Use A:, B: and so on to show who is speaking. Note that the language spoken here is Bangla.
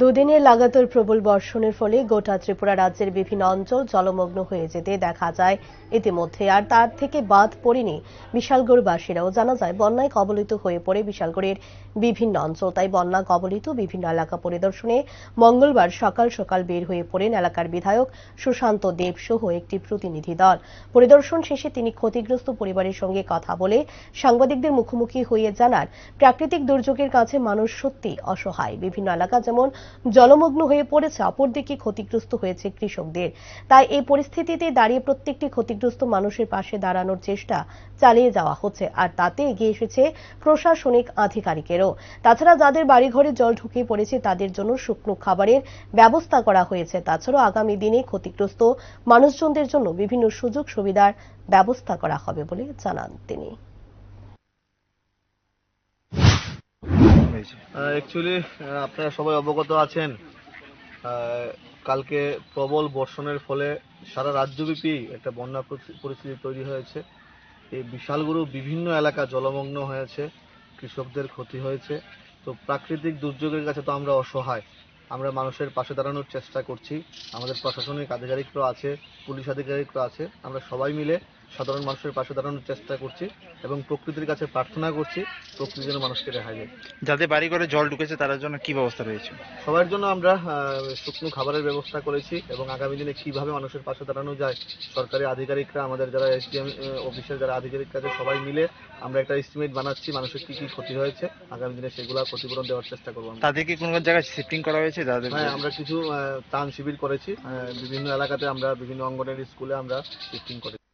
A: দুদিনের লাগাতার প্রবল বর্ষণের ফলে গোটা ত্রিপুরা রাজ্যের বিভিন্ন অঞ্চল জলমগ্ন হয়ে যেতে দেখা যায়। ইতিমধ্যে আর তার থেকে বাদ পড়েনি বিশালগড়বাসীরাও। জানা যায়, বন্যায় কবলিত হয়ে পড়ে বিশালগড়ের বিভিন্ন অঞ্চল। তাই বন্যা কবলিত বিভিন্ন এলাকা পরিদর্শনে মঙ্গলবার সকাল সকাল বের হয়ে পড়েন এলাকার বিধায়ক সুশান্ত দেব সহ একটি প্রতিনিধি দল। পরিদর্শন শেষে তিনি ক্ষতিগ্রস্ত পরিবারের সঙ্গে কথা বলে সাংবাদিকদের মুখোমুখি হয়ে জানান, প্রাকৃতিক দুর্যোগের কাছে মানুষ সত্যি অসহায়। বিভিন্ন এলাকা যেমন জলমগ্ন হয়ে পড়েছে, অপরদিকে ক্ষতিগ্রস্ত হয়েছে কৃষকদের। তাই এই পরিস্থিতিতে দাঁড়িয়ে প্রত্যেকটি ক্ষতিগ্রস্ত মানুষের পাশে দাঁড়ানোর চেষ্টা চালিয়ে যাওয়া হচ্ছে, আর তাতে এগিয়ে এসেছে প্রশাসনিক আধিকারিকেরও। তাছাড়া যাদের বাড়িঘরে জল ঢুকে পড়েছে, তাদের জন্য শুকনো খাবারের ব্যবস্থা করা হয়েছে। তাছাড়াও আগামী দিনে ক্ষতিগ্রস্ত মানুষজনদের জন্য বিভিন্ন সুযোগ সুবিধার ব্যবস্থা করা হবে বলে জানান তিনি।
B: হয়েছে।
C: অ্যাকচুয়ালি আপনারা সবাই অবগত আছেন কালকে প্রবল বর্ষণের ফলে সারা রাজ্যব্যাপী একটা বন্যা পরিস্থিতি তৈরি হয়েছে। এই বিশালগুরু বিভিন্ন এলাকা জলমগ্ন হয়েছে, কৃষকদের ক্ষতি হয়েছে। তো প্রাকৃতিক দুর্যোগের কাছে তো আমরা অসহায়। আমরা মানুষের পাশে দাঁড়ানোর চেষ্টা করছি। আমাদের প্রশাসনিক আধিকারিকরা আছে, পুলিশ আধিকারিকরা আছে। আমরা সবাই মিলে সাধারণ মানুষের পাশে দাঁড়ানোর চেষ্টা করছি এবং প্রকৃতির কাছে প্রার্থনা করছি প্রকৃতি যেন মানুষকে রেহাই দেয়।
B: যাদের বাড়ি করে জল ঢুকেছে তাদের জন্য কি ব্যবস্থা রয়েছে?
C: সবার জন্য আমরা শুকনো খাবারের ব্যবস্থা করেছি এবং আগামী দিনে কীভাবে মানুষের পাশে দাঁড়ানো যায় সরকারি আধিকারিকরা আমাদের যারা এসডিএম অফিসের যারা আধিকারিক আছে সবাই মিলে আমরা একটা এস্টিমেট বানাচ্ছি মানুষের কি কি ক্ষতি হয়েছে। আগামী দিনে সেগুলো ক্ষতিপূরণ দেওয়ার চেষ্টা করব।
B: তাদেরকে কোনো জায়গায় শিফটিং করা হয়েছে? যাদের
C: হ্যাঁ আমরা কিছু ত্রাণ শিবির করেছি বিভিন্ন এলাকাতে আমরা বিভিন্ন অঙ্গনের স্কুলে আমরা শিফটিং করেছি।